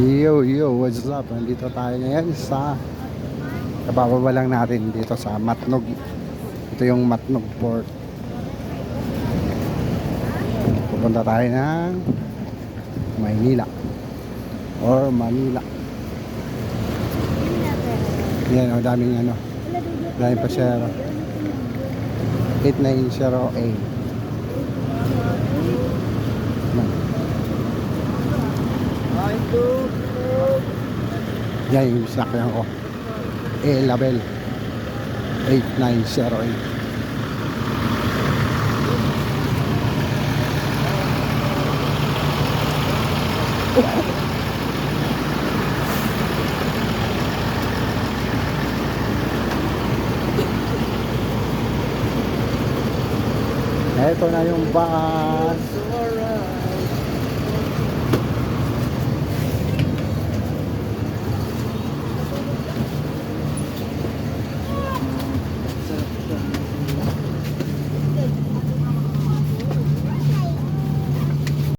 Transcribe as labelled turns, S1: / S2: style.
S1: Yo, yo, what's up? Nandito tayo ngayon sa kabababa lang natin dito sa Matnog. Ito yung Matnog Port. Pupunta tayo ng Maynila or Manila. Yan, o daming ano, daming pasyero. 890A. Yan yung sakyan ko. A label 8908. Ito na yung bus.